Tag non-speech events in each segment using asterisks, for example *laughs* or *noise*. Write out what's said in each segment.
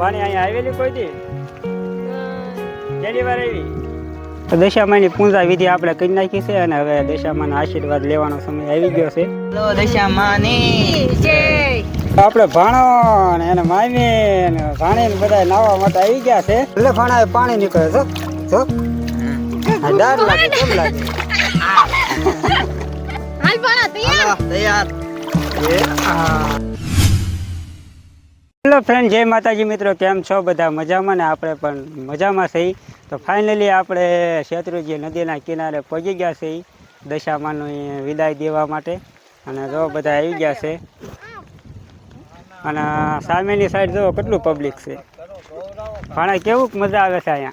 ભાણી અહીંયા આવેલી કોઈ દી? પહેલી વાર આવી? તો દશામાની પૂજા વિધિ આપણે કરી નાખી છે અને હવે દશામાના આશીર્વાદ લેવાનો સમય આવી ગયો છે. લો દશામાની. આપણે ભાણો ને એને મામી ને ભાણી ને બધા નાવા માટે આવી ગયા છે. એટલે ભાણા પાણી નીકળે છે. જો. ડર લાગે કેમ લાગે? તૈયાર? તૈયાર. હેલો ફ્રેન્ડ જય માતાજી મિત્રો કેમ છો? બધા મજામાં ને આપણે પણ મજામાં છીએ. તો ફાઇનલી આપણે શેત્રુજી નદીના કિનારે પહોંચી ગયા છીએ દશામાનું વિદાય દેવા માટે. અને જો બધા આવી ગયા છે. અને સામેની સાઈડ જો કેટલું પબ્લિક છે. પણ કેવું મજા આવે છે અહીંયા?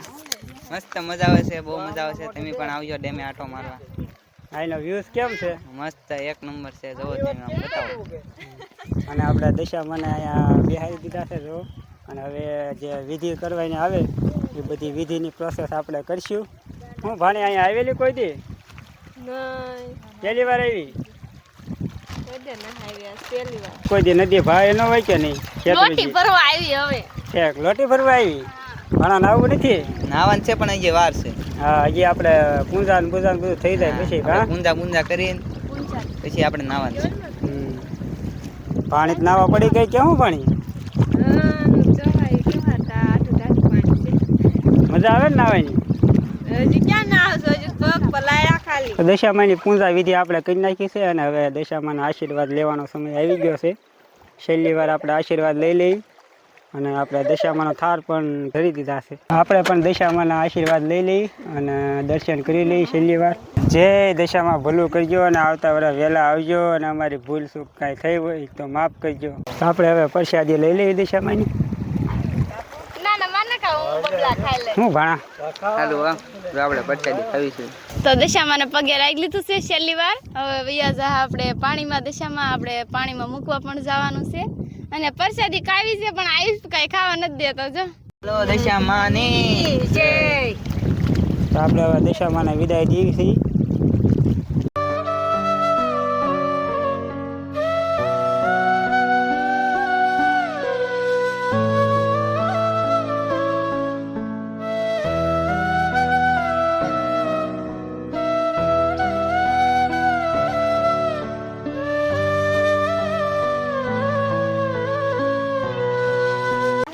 મસ્ત મજા આવે છે બહુ મજા આવે છે. તમે પણ આવજો ડેમે આટો મારવા. અહીંનો વ્યૂઝ કેમ છે? મસ્ત એક નંબર છે. જોવો તમે બતાવો. અને આપણે દશામાને અહીંયા બિહારી દીધા છે જો. અને હવે જે વિધિ કરવાની આવે એ બધી વિધિની પ્રોસેસ આપણે કરશું. હું ભાણી અહીંયા આવેલી કોઈ દી? પહેલી વાર આવી? કોઈ દી નદી ભાઈ ન હોય કે નહીં? ખેતરીજી. ઠેક લોટી ભરવા આવી ભાણા નાવું નથી? નાવાનું છે પણ હજી વાર છે. હા હજી આપણે પૂંજા ને પૂજા બધું થઈ જાય પછી હા? ગુંજા ગુંજા કરીને પછી આપણે નાવાનું છે. પાણી નાવા પડી ગઈ કેવું પાણી? મજા આવે ને નાવાની? દશામાની પૂજા વિધિ આપણે કરી નાખી છે અને હવે દશામાના આશીર્વાદ લેવાનો સમય આવી ગયો છે. છેલ્લી વાર આપણે આશીર્વાદ લઈ લઈ અને આપણે દશામાનો થાર પણ ધરી દીધા છે. આપણે પણ દશામાના આશીર્વાદ લઈ લઈ અને દર્શન કરી લઈ છેલ્લી વાર. જય દશામાં ભૂલું કરજો અને આવતા વડા વહેલા આવજો અને અમારી ભૂલ શું કાંઈ થઈ હોય તો માફ કરજો. આપણે હવે પ્રસાદી લઈ લઈએ દશામાની. હું ભાણા? હાલો આપણે પરસાદી ખાવી છે. તો દશામાં પગે લાગી લીધું છે છેલ્લી વાર. હવે આપણે પાણીમાં દશામાં આપણે પાણીમાં મૂકવા પણ જવાનું છે. અને પ્રસાદી કાવી છે પણ આવીશ કઈ ખાવા નથી દેતો જો. લો દશામાની. તો આપણે હવે દશામાના વિદાય દઈએ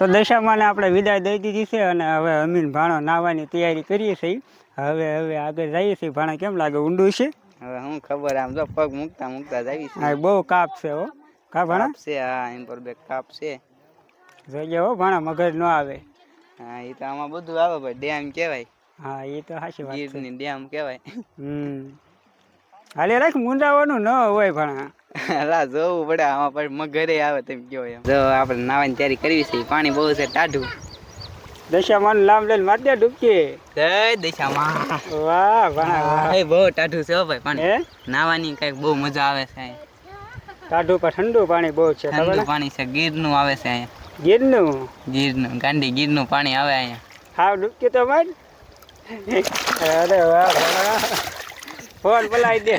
તો દશામાને આપણે વિદાય દઈ દીધી છે અને હવે અમીન ભાણો નાવાની તૈયારી કરીએ છીએ. હવે હવે આગળ જઈએ છીએ. ભાણા કેમ લાગે? ઊંડું છે? હવે હું ખબર આમ તો પગ મૂકતા મૂકતા જ હા બહુ કાપ છે હો. કા ભાણા? છે હા એમ પર બે કાપ છે. જોઈએ હો ભાણા મગજ ન આવે. હા એ તો આમાં બધું આવે ભાઈ ડેમ કહેવાય. હા એ તો સાચી વાત છે. ડેમ કહેવાય. હમ. હાલે રાખ મુંડાવાનું ન હોય ભાણા. લા જોવું પડે આમાં પણ મગરે આવે તેમ કયો એમ. જો આપણે નાવાની તૈયારી કરવી છે પાણી બહુ છે ટાઢું. દશામાન લાંબ લઈને માર દે ડૂબકી જય દશામાં. વાહ વાહ એ બહુ ટાઢું છે ભાઈ પાણી. નાવાની કંઈક બહુ મજા આવે છે ટાઢું પણ પર ઠંડુ પાણી બહુ છે ઠંડુ પાણી છે ગીરનું આવે છે અહીંયા. ગીરનું? ગીરનું ગાંડી ગીરનું પાણી આવે અહીંયા. હા ડૂબકી તો માર. અરે વાહ. ફોન બોલાવી દે.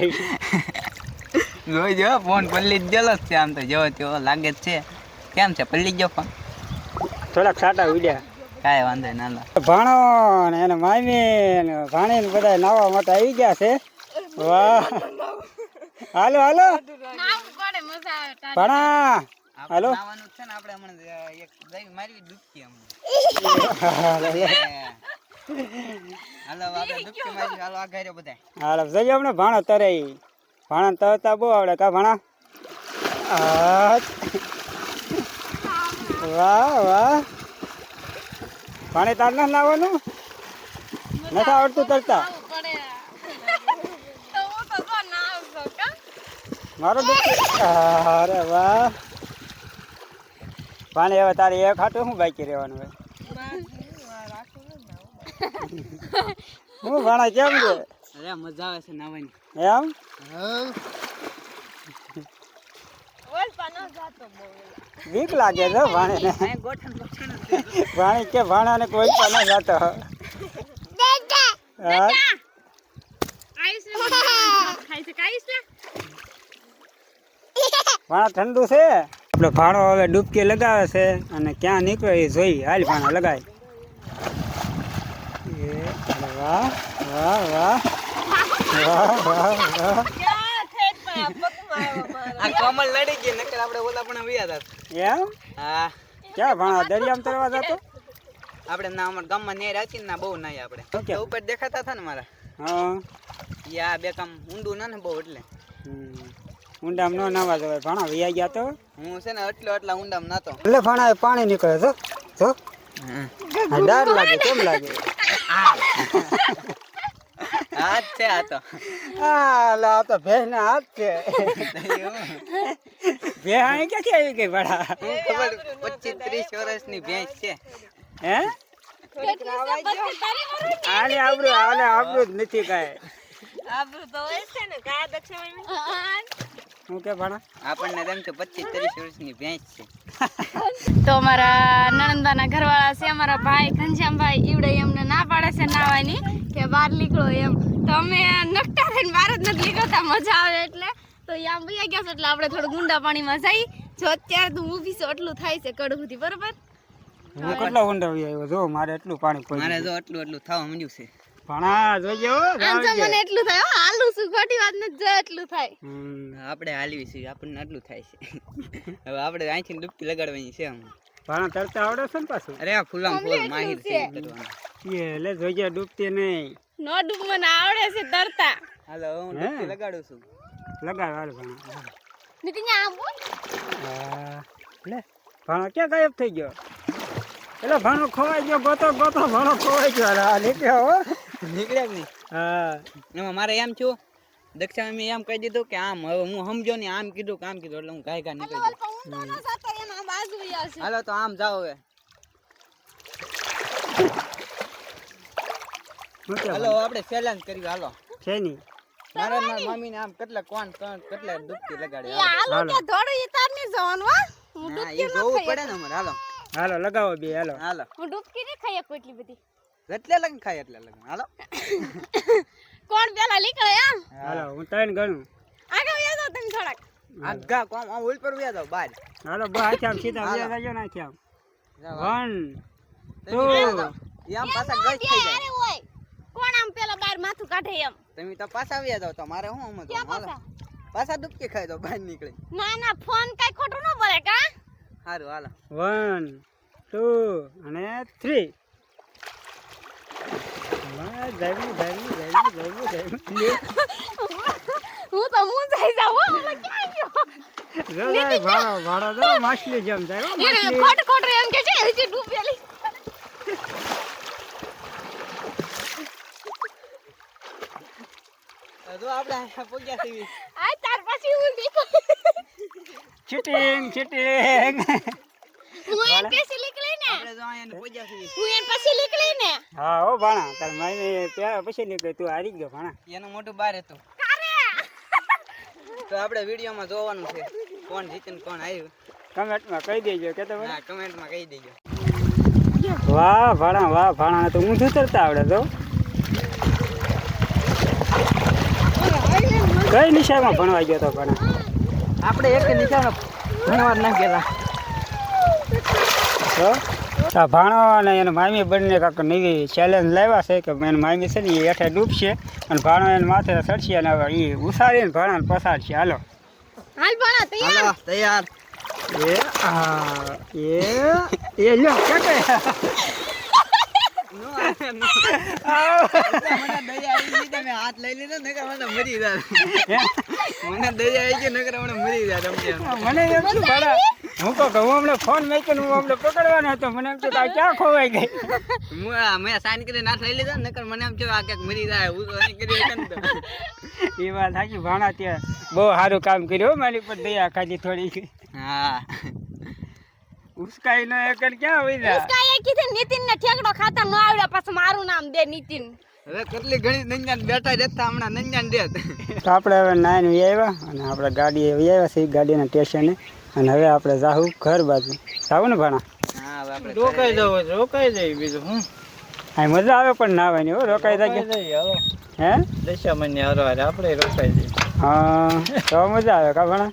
જોઈ જો ફોન પલ્લી જ ગયેલો છે આમ તો જો તેવો લાગે જ છે. કેમ છે પલ્લી ગયો ફોન? થોડાક સાટા ઉડ્યા. કાંઈ વાંધો ના ભાણો ને એને મામી ને ભાણી ને બધા નાવા માટે આવી ગયા છે. વાહ. હાલો હાલો. ભાણા હાલો. છે ને આપણે હમણાં એક દહીં મારવી ડૂબકી હમણાં. *laughs* હાલો આપણે ડૂબકી મારી હાલો આ ઘરે બધા હાલો જઈએ હમણાં ભાણો તરે ભાણા તરતા બહુ આવડે કા ભાણા? આ. વાહ વાહ. પાણી તાર ના નાવાનું? નથી આવડતું તરતા? મારો અરે વાહ. પાણી હવે તારે એક હાટું શું બાકી રહેવાનું હોય? હું ભાણા કેમ છે? મજા આવે છે નવાની. એમ? બીક લાગે છે ભાણે. ભાણે કે ભાણા ને. કોઈ પણ જાતો. ભાણા ઠંડુ છે. આપણો ભાણો હવે ડૂબકી લગાવે છે અને ક્યાં નીકળે એ જોઈ. હાલ ભાણા લગાય. વાહ વાહ વાહ. આ કમલ લડી ગઈ નકર આપણે ઓલા પણ વ્યા હતા એમ? હા. ક્યાં ભણા દરિયામાં તરવા જતો? આપણે ના અમારા ગામમાં નેર હતી ના બહુ નાય આપણે. તો ઉપર દેખાતા હતા ને મારા. હા. આ બે કામ ઊંડું ના ને બહુ એટલે. ઊંડામાં ન નાવા જવાય. ભણા વૈયા ગયા તો? હું છે ને એટલો એટલા ઊંડામાં નાતો. એટલે ભણા પાણી નીકળે તો જો. ડર લાગે કેમ લાગે? હા જ છે આ તો. આ આ તો ભેંસ ના હાથ છે. ભેંસ અહીં ક્યાંથી આવી ગઈ ભાડા ખબર પચીસ ત્રીસ વર્ષની ભેંસ છે. હે? આને આબરું આને આબરું જ નથી કાંઈ. હું કે ભાણા? આપણને તેમ છે પચીસ ત્રીસ વર્ષની ભેંસ છે. તો અમારા નણંદાના ઘરવાળા છે અમારા ભાઈ ઘનશ્યામભાઈ ઈવડે એમને ના પાડે છે નાવાની કે બહાર નીકળો એમ. તો અમે નકટા થઈને બહાર જ નથી નીકળતા મજા આવે એટલે. તો યામ વયા ગયા છે એટલે આપણે થોડું ગુંડા પાણીમાં જઈ. જો અત્યારે તું ઊભી છો એટલું થાય છે કડું સુધી બરોબર? હું કેટલો ઊંડો આવ્યો? જો મારે એટલું પાણી મારે જો એટલું એટલું થવા માંડ્યું છે. ભણા જોજે હો આમ તો મને એટલું થાય હો, હાલું છું ખોટી વાત નથી જો એટલું થાય. આપણે હાલવી છે આપણને આટલું થાય છે. *laughs* હવે આપણે અહીંથી ડૂબકી લગાડવાની છે આમ. ભાણા તરતા આવડે છે ને પાછું? અરે ફૂલામ ફૂલ માહિર છે. ઈ કરવાનું. એ લે જોજે ડૂબતી નહીં. નો ડૂબ મને આવડે છે તરતા. હાલો હું ડૂબકી લગાડું છું. લગાવ હાલ ભાણા. નીતિન આમ લે ભાણો ક્યાં ગાયબ થઈ ગયો? એટલે ભાણો ખોવાઈ ગયો ગોતો ગોતો ભાણો ખોવાઈ ગયો. આ નીકળ્યો નીકળ્યા કે નહીં? હા. એમાં મારે એમ છું દક્ષા મેં એમ કહી દીધું કે આમ હવે હું સમજો ને આમ કીધું કામ કીધું એટલે હું ગાય ગા નીકળી ન હાલો તો આમ જાઓ હવે. હાલો આપણે ચેલેન્જ કર્યું હાલો. છે નહીં મારા મારા મમ્મીને આમ કેટલા કોણ કોણ કેટલા ડૂબકી લગાડી હાલો. કે થોડું ઈ ની જવાનું હો. હું હા ડૂબકી એ જોવું પડે ને અમારે હાલો. હાલો લગાવો બે હાલો. હાલો. હું ડૂબકી નહીં ખાઈ એટલી બધી. એટલે લગન ખાય એટલે લગન. હાલો. કોણ પેલા નીકળે એમ? હાલો હું ત્રણ ગણું. આગળ વ્યા દો તમે થોડાક. આગા કોમ આમ ઉલ પર વ્યા જાવ બાર. હાલો બા આખી આમ સીધા વ્યા જજો ના આખી આમ. વન ટુ આમ પાછા ગઈ થઈ જાય. કોણ આમ પેલા બાર માથું કાઢે એમ? તમે તો પાછા વ્યા જાવ તો મારે હું સમજવું હાલો. પાછા? ડૂબકી ખાઈ દો બહાર નીકળે. ના ના ફોન કઈ ખોટું ન બોલે કા? સારું હાલો. વન ટુ અને થ્રી. હું તો હું જઈ જાઉં હો ઓલો ક્યાં ગયો? જો જાય ભાડો ભાડો માછલી જેમ જાય એને માછલી. ખોટ ખોટ એમ કે છે હજી ડૂબેલી. જો આપણે અહીંયા પહોંચ્યા આ તાર પછી હું નીકળ. ચીટિંગ ચીટિંગ હું એન પછી નીકળી ને? આપણે જો અહીંયા પહોંચ્યા છીએ હું એન પછી નીકળી ને? હા હો ભાણા. તાર માઈને ત્યાં પછી નીકળે. તું હારી ગયો ભાણા. એનું મોટું હતું. તો આપણે વિડીયોમાં જોવાનું છે કોણ જીતીને કોણ આવ્યું કમેન્ટમાં કહી દેજો કે તો હા કમેન્ટમાં કહી દેજો. વાહ ભાણા વાહ ભાણા તો ઊંધું ઉતરતા આવડે તો. કઈ નિશાળમાં ભણવા ગયો તો ભણા? આપણે એક નિશામાં ભણવા ના ગયેલા. આ ભાણો અને એને મામી બંને કાંક નવી ચેલેન્જ લાવ્યા છે કે એને મામી છે ને એ હેઠે ડૂબશે અને ભાણો એને માથે ચડશે અને હવે એ ઉસારીને ભાણાને પસાડશે. હાલો. હાલ ભાણા તૈયાર? હાલો તૈયાર. એ આ એ એ લ્યો કાકા? નો આ મને દયા આવી તમે હાથ લઈ લીધો નકર મને મરી જાય. હે? મને દયા આવી ગઈ નકર મને મરી જાય તમે મને એમ શું ભાડા? હું કહું કે હું હમણાં ફોન મેકીને હું હમણાં પકડવાનો હતો મને એમ કે આ ક્યાં ખોવાઈ ગઈ? હું મેં સાઈન કરી નાથ લઈ લીધો નકર મને એમ થયું આ ક્યાંક મરી જાય હું તો કરી ને. તો. એ વાત સાચી ભાણા ત્યાં બહુ સારું કામ કર્યું મારી પર દયા ખાધી થોડી હા. ઉસકાઈ નો એકર ક્યાં હોય જા ઉસકા એ કીધું નીતિન ને ઠેકડો ખાતા ન આવડે પછી મારું નામ દે નીતિન. હવે કેટલી ઘણી નંજાન બેઠા રહેતા હમણાં નંજાન દેત તો આપણે હવે નાઈન આવ્યા અને આપણે ગાડી આવ્યા છીએ ગાડીના સ્ટેશને અને હવે આપણે જાહું ઘર બાજુ. જાવું ને ભાણા? હા હવે આપણે રોકાઈ જવું રોકાઈ જાય બીજું હું હા મજા આવે પણ નાવાની હો રોકાઈ જાય હે. દશા મહિને હારો આપણે રોકાઈ જઈએ. હા તો મજા આવે કા ભાણા?